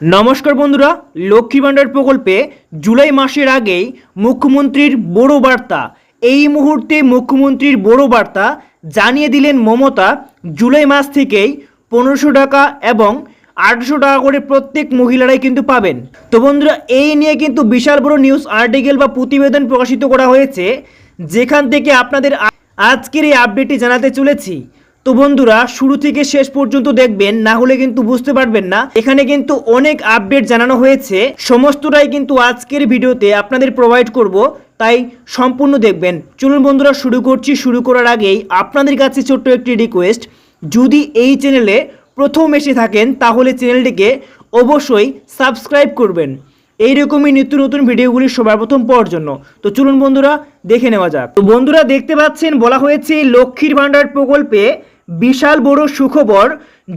নমস্কার বন্ধুরা, লক্ষ্মী ভাণ্ডার প্রকল্পে জুলাই মাসের আগেই মুখ্যমন্ত্রীর বড় বার্তা। এই মুহূর্তে মুখ্যমন্ত্রীর বড় বার্তা জানিয়ে দিলেন মমতা, জুলাই মাস থেকেই পনেরোশো টাকা এবং আটশো টাকা করে প্রত্যেক মহিলারাই কিন্তু পাবেন। তো বন্ধুরা, এই নিয়ে কিন্তু বিশাল বড় নিউজ আর্টিকেল বা প্রতিবেদন প্রকাশিত করা হয়েছে, যেখান থেকে আপনাদের আজকের এই আপডেটটি জানাতে চলেছি। তো বন্ধুরা, শুরু থেকে শেষ পর্যন্ত দেখবেন, না হলে কিন্তু বুঝতে পারবেন না। এখানে কিন্তু অনেক আপডেট জানানো হয়েছে। সমস্তটাই কিন্তু আজকের ভিডিওতে আপনাদের প্রোভাইড করব। তাই সম্পূর্ণ দেখবেন। চলুন বন্ধুরা, শুরু করছি। শুরু করার আগেই আপনাদের কাছে ছোট্ট একটি রিকোয়েস্ট যদি এই চ্যানেলে প্রথম এসে থাকেন, তাহলে চ্যানেলটিকে অবশ্যই সাবস্ক্রাইব করবেন। এইরকমই নিত্য নতুন ভিডিওগুলি সবার প্রথম পাওয়ার জন্য। তো চলুন বন্ধুরা, দেখে নেওয়া যাক। তো বন্ধুরা, দেখতে পাচ্ছেন, বলা হয়েছে লক্ষ্মীর ভাণ্ডার প্রকল্পে বিশাল বড় সুখবর,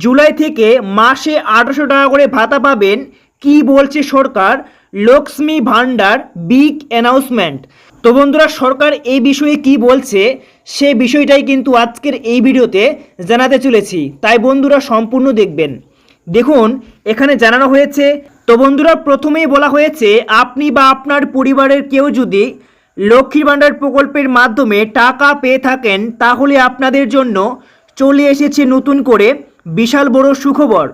জুলাই থেকে মাসে আঠারোশো টাকা করে ভাতা পাবেন, কি বলছে সরকার? লক্ষ্মী ভাণ্ডার বিগ অ্যানাউন্সমেন্ট তো বন্ধুরা, সরকার এই বিষয়ে কি বলছে? সে বিষয়টাই কিন্তু আজকের এই ভিডিওতে জানাতে চলেছি। তাই বন্ধুরা, সম্পূর্ণ দেখবেন। দেখুন, এখানে জানানো হয়েছে, তো বন্ধুরা, প্রথমেই বলা হয়েছে, আপনি বা আপনার পরিবারের কেউ যদি লক্ষ্মী ভাণ্ডার প্রকল্পের মাধ্যমে টাকা পেয়ে থাকেন, তাহলে আপনাদের জন্য চলে এসেছে নতুন করে বিশাল বড় সুখবর।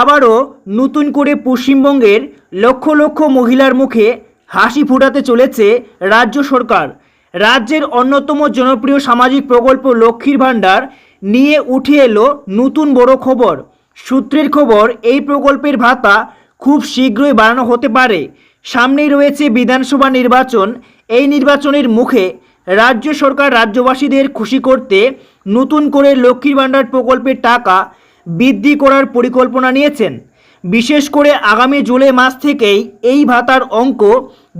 আবারও নতুন করে পশ্চিমবঙ্গের লক্ষ লক্ষ মহিলার মুখে হাসি ফোটাতে চলেছে রাজ্য সরকার। রাজ্যের অন্যতম জনপ্রিয় সামাজিক প্রকল্প লক্ষ্মীর ভাণ্ডার নিয়ে উঠে এলো নতুন বড় খবর। সূত্রের খবর, এই প্রকল্পের ভাতা খুব শীঘ্রই বাড়ানো হতে পারে। সামনেই রয়েছে বিধানসভা নির্বাচন। এই নির্বাচনের মুখে রাজ্য সরকার রাজ্যবাসীদের খুশি করতে নতুন করে লক্ষ্মীর ভাণ্ডার প্রকল্পের টাকা বৃদ্ধি করার পরিকল্পনা নিয়েছেন। বিশেষ করে আগামী জুলাই মাস থেকেই এই ভাতার অঙ্ক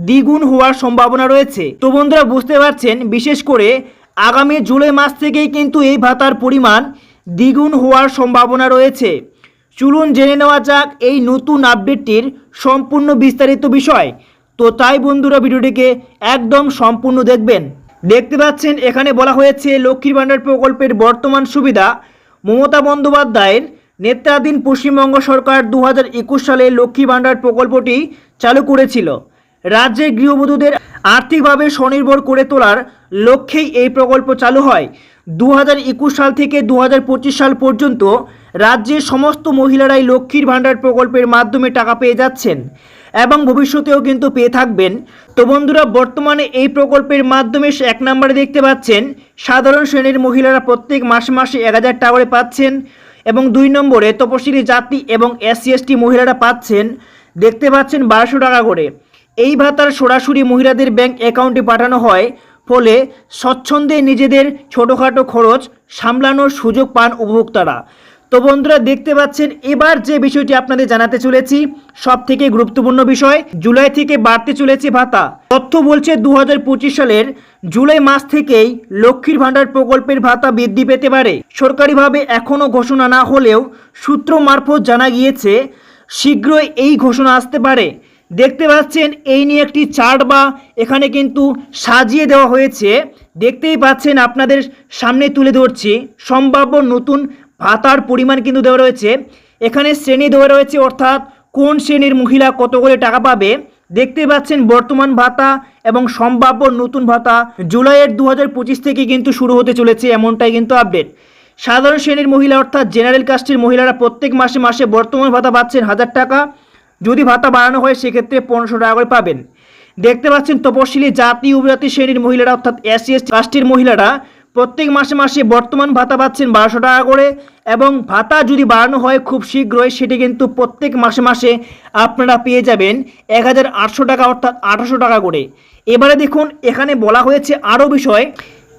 দ্বিগুণ হওয়ার সম্ভাবনা রয়েছে। তো বন্ধুরা, বুঝতে পারছেন? বিশেষ করে আগামী জুলাই মাস থেকেই কিন্তু এই ভাতার পরিমাণ দ্বিগুণ হওয়ার সম্ভাবনা রয়েছে। চলুন জেনে নেওয়া যাক এই নতুন আপডেটটির সম্পূর্ণ বিস্তারিত বিষয়। তো তাই বন্ধুরা, ভিডিওটিকে একদম সম্পূর্ণ দেখবেন। দেখতে পাচ্ছেন, এখানে বলা হয়েছে লক্ষ্মীর ভাণ্ডার প্রকল্পের বর্তমান সুবিধা। মমতা বন্দ্যোপাধ্যায়ের নেতৃত্বাধীন পশ্চিমবঙ্গ সরকার দু হাজার একুশ সালে লক্ষ্মী ভাণ্ডার প্রকল্পটি চালু করেছিল। রাজ্যের গৃহবধূদের আর্থিকভাবে স্বনির্ভর করে তোলার লক্ষ্যেই এই প্রকল্প চালু হয়। দু হাজার একুশ সাল থেকে দু হাজার পঁচিশ সাল পর্যন্ত রাজ্যের সমস্ত মহিলারাই লক্ষ্মীর ভাণ্ডার প্রকল্পের মাধ্যমে টাকা পেয়ে যাচ্ছেন এবং ভবিষ্যতেও কিন্তু পেয়ে থাকবেন। তো বন্ধুরা, বর্তমানে এই প্রকল্পের মাধ্যমে এক নম্বরে দেখতে পাচ্ছেন, সাধারণ শ্রেণির মহিলারা প্রত্যেক মাসে মাসে এক হাজার টাকা করে পাচ্ছেন এবং দুই নম্বরে তপশিলি জাতি এবং এসসি এসটি মহিলারা পাচ্ছেন, দেখতে পাচ্ছেন বারোশো টাকা করে। এই ভাতার সরাসরি মহিলাদের ব্যাংক অ্যাকাউন্টে পাঠানো হয় ফলে স্বচ্ছন্দে নিজেদের ছোটোখাটো খরচ সামলানোর সুযোগ পান উপভোক্তারা। তো বন্ধুরা, দেখতে পাচ্ছেন, এবার যে বিষয়টি আপনাদের জানাতে চলেছি সব থেকে গুরুত্বপূর্ণ বিষয়, জুলাই থেকে বাড়তে চলেছে ভাতা। তথ্য বলছে দু হাজার পঁচিশ সালের জুলাই মাস থেকেই লক্ষ্মীর ভাণ্ডার প্রকল্পের ভাতা বৃদ্ধি পেতে পারে। সরকারিভাবে এখনও ঘোষণা না হলেও সূত্র মারফত জানা গিয়েছে, শীঘ্রই এই ঘোষণা আসতে পারে। দেখতে পাচ্ছেন, এই নিয়ে একটি চার্ট বা এখানে কিন্তু সাজিয়ে দেওয়া হয়েছে। দেখতেই পাচ্ছেন, আপনাদের সামনে তুলে ধরছি। সম্ভাব্য নতুন ভাতার পরিমাণ কিন্তু দেওয়া রয়েছে। এখানে শ্রেণি দেওয়া রয়েছে, অর্থাৎ কোন শ্রেণির মহিলা কত করে টাকা পাবে? দেখতে পাচ্ছেন, বর্তমান ভাতা এবং সম্ভাব্য নতুন ভাতা জুলাইয়ের দু হাজার পঁচিশ থেকে কিন্তু শুরু হতে চলেছে এমনটাই কিন্তু আপডেট সাধারণ শ্রেণির মহিলা, অর্থাৎ জেনারেল কাস্টের মহিলারা প্রত্যেক মাসে মাসে বর্তমান ভাতা পাচ্ছেন হাজার টাকা। যদি ভাতা বাড়ানো হয়, সেক্ষেত্রে পনেরোশো টাকা করে পাবেন। দেখতে পাচ্ছেন তপশিলি জাতি উপজাতি শ্রেণির মহিলারা, অর্থাৎ এসসি এস কাস্টের মহিলারা প্রত্যেক মাসে মাসে বর্তমান ভাতা পাচ্ছেন বারোশো টাকা করে এবং ভাতা যদি বাড়ানো হয় খুব শীঘ্রই, সেটি কিন্তু প্রত্যেক মাসে মাসে আপনারা পেয়ে যাবেন এক হাজার আটশো টাকা, অর্থাৎ আঠাশো টাকা করে। এবারে দেখুন, এখানে বলা হয়েছে আরও বিষয়।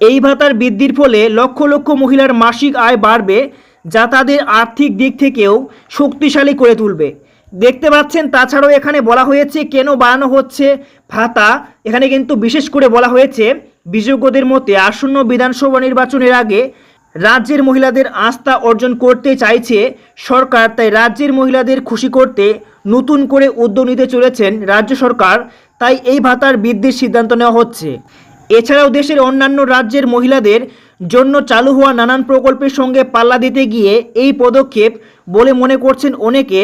এই ভাতার বৃদ্ধির ফলে লক্ষ লক্ষ মহিলার মাসিক আয় বাড়বে, যা তাদের আর্থিক দিক থেকেও শক্তিশালী করে তুলবে। দেখতে পাচ্ছেন, তাছাড়াও এখানে বলা হয়েছে কেন বাড়ানো হচ্ছে ভাতা। এখানে কিন্তু বিশেষ করে বলা হয়েছে, বিশেষজ্ঞদের মতে আসন্ন বিধানসভা নির্বাচনের আগে রাজ্যের মহিলাদের আস্থা অর্জন করতে চাইছে সরকার, তাই রাজ্যের মহিলাদের খুশি করতে নতুন করে উদ্যোগ নিতে চলেছেন রাজ্য সরকার, তাই এই ভাতার বৃদ্ধির সিদ্ধান্ত নেওয়া হচ্ছে। এছাড়াও দেশের অন্যান্য রাজ্যের মহিলাদের জন্য চালু হওয়া নানান প্রকল্পের সঙ্গে পাল্লা দিতে গিয়ে এই পদক্ষেপ বলে মনে করছেন অনেকে।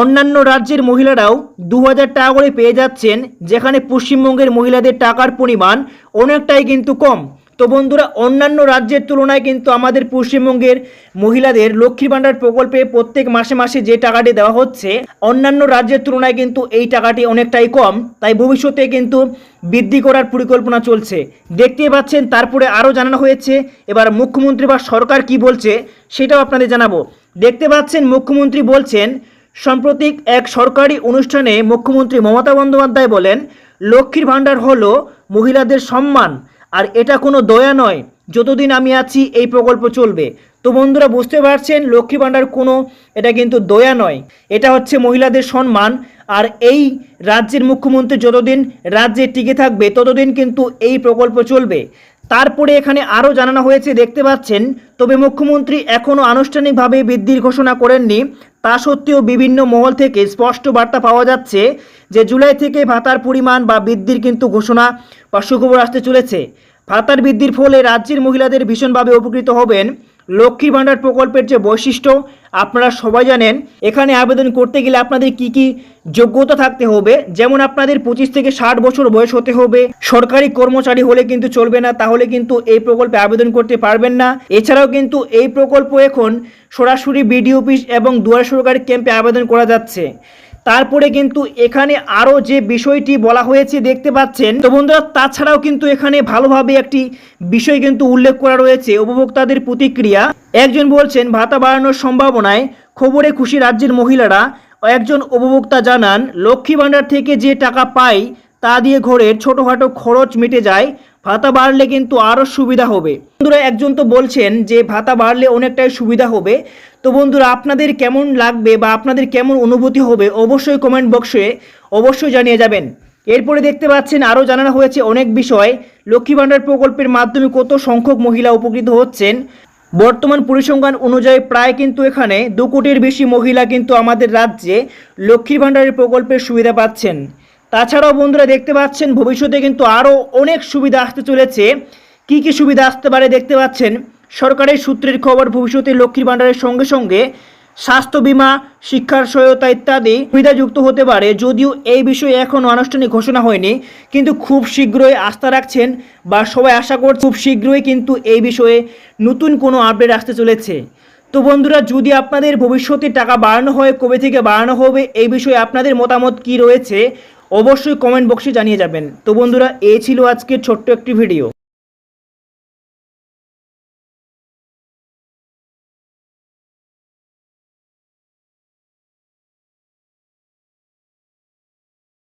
অন্যান্য রাজ্যের মহিলারাও দু হাজার টাকা করে পেয়ে যাচ্ছেন, যেখানে পশ্চিমবঙ্গের মহিলাদের টাকার পরিমাণ অনেকটাই কিন্তু কম। তো বন্ধুরা, অন্যান্য রাজ্যের তুলনায় কিন্তু আমাদের পশ্চিমবঙ্গের মহিলাদের লক্ষ্মী ভাণ্ডার প্রকল্পে প্রত্যেক মাসে মাসে যে টাকাটি দেওয়া হচ্ছে, অন্যান্য রাজ্যের তুলনায় কিন্তু এই টাকাটি অনেকটাই কম। তাই ভবিষ্যতে কিন্তু বৃদ্ধি করার পরিকল্পনা চলছে। দেখতেই পাচ্ছেন, তারপরে আরও জানানো হয়েছে, এবার মুখ্যমন্ত্রী বা সরকার কি বলছে, সেটাও আপনাদের জানাব। দেখতে পাচ্ছেন, মুখ্যমন্ত্রী বলছেন সাম্প্রতিক এক সরকারি অনুষ্ঠানে মুখ্যমন্ত্রী মমতা বন্দ্যোপাধ্যায় বলেন, লক্ষ্মীর ভাণ্ডার হলো মহিলাদের সম্মান, আর এটা কোনো দয়া নয়, যতদিন আমি আছি এই প্রকল্প চলবে। তো বন্ধুরা, বুঝতে পারছেন লক্ষ্মী ভাণ্ডার কোনো, এটা কিন্তু দয়া নয়। এটা হচ্ছে মহিলাদের সম্মান, আর এই রাজ্যের মুখ্যমন্ত্রী যতদিন রাজ্যে টিকে থাকবে, ততদিন কিন্তু এই প্রকল্প চলবে। তারপরে এখানে আরও জানানো হয়েছে, দেখতে পাচ্ছেন, তবে মুখ্যমন্ত্রী এখনও আনুষ্ঠানিকভাবে বৃদ্ধির ঘোষণা করেননি। তা সত্ত্বেও বিভিন্ন মহল থেকে স্পষ্ট বার্তা পাওয়া যাচ্ছে যে জুলাই থেকে ভাতার পরিমাণ বা বৃদ্ধির কিন্তু ঘোষণা বা সুখবর আসতে চলেছে। ভাতার বৃদ্ধির ফলে রাজ্যের মহিলাদের ভীষণভাবে উপকৃত হবেন লক্ষ্মী ভাণ্ডার প্রকল্পের যে বৈশিষ্ট্য, আপনারা সবাই জানেন, এখানে আবেদন করতে গেলে আপনাদের কি কি যোগ্যতা থাকতে হবে? যেমন আপনাদের পঁচিশ থেকে ষাট বছর বয়স হতে হবে, সরকারি কর্মচারী হলে কিন্তু চলবে না, তাহলে কিন্তু এই প্রকল্পে আবেদন করতে পারবেন না। এছাড়াও কিন্তু এই প্রকল্প এখন সরাসরি বিডি অফিস এবং দুয়ার সরকারি ক্যাম্পে আবেদন করা যাচ্ছে। তারপরে কিন্তু এখানে আরও যে বিষয়টি বলা হয়েছে দেখতে পাচ্ছেন, তো বন্ধুরা তাছাড়াও কিন্তু এখানে ভালোভাবে একটি বিষয় কিন্তু উল্লেখ করা রয়েছে, উপভোক্তাদের প্রতিক্রিয়া। একজন বলছেন, ভাতা বাড়ানোর সম্ভাবনায় খবরে খুশি রাজ্যের মহিলারা। একজন উপভোক্তা জানান, লক্ষ্মী ভাণ্ডার থেকে যে টাকা পাই তা দিয়ে ঘরের ছোটোখাটো খরচ মিটে যায়। ভাতা বাড়লে কিন্তু আরও সুবিধা হবে। বন্ধুরা, একজন তো বলছেন যে ভাতা বাড়লে অনেকটাই সুবিধা হবে। তো বন্ধুরা, আপনাদের কেমন লাগবে বা আপনাদের কেমন অনুভূতি হবে অবশ্যই কমেন্ট বক্সে অবশ্যই জানিয়ে যাবেন। এরপরে দেখতে পাচ্ছেন আরও জানানো হয়েছে অনেক বিষয়। লক্ষ্মী ভাণ্ডার প্রকল্পের মাধ্যমে কত সংখ্যক মহিলা উপকৃত হচ্ছেন। বর্তমান পরিসংখ্যান অনুযায়ী প্রায় কিন্তু এখানে দু কোটির বেশি মহিলা কিন্তু আমাদের রাজ্যে লক্ষ্মীর ভাণ্ডারের প্রকল্পের সুবিধা পাচ্ছেন। তাছাড়াও বন্ধুরা দেখতে পাচ্ছেন, ভবিষ্যতে কিন্তু আরও অনেক সুবিধা আসতে চলেছে। কি কি সুবিধা আসতে পারে দেখতে পাচ্ছেন? সরকারের সূত্রের খবর, ভবিষ্যতে লক্ষ্মীর ভাণ্ডারের সঙ্গে সঙ্গে স্বাস্থ্য বীমা, শিক্ষার সহায়তা ইত্যাদি সুবিধা যুক্ত হতে পারে। যদিও এই বিষয়ে এখনও আনুষ্ঠানিক ঘোষণা হয়নি, কিন্তু খুব শীঘ্রই আস্থা রাখছেন বা সবাই আশা করছে খুব শীঘ্রই কিন্তু এই বিষয়ে নতুন কোনো আপডেট আসতে চলেছে। তো বন্ধুরা, যদি আপনাদের ভবিষ্যতে টাকা বাড়ানো হয়, কবে থেকে বাড়ানো হবে, এই বিষয়ে আপনাদের মতামত কি রয়েছে? অবশ্যই কমেন্ট বক্সে জানিয়ে যাবেন। তো বন্ধুরা এ ছিল আজকের ছোট্ট একটি ভিডিও।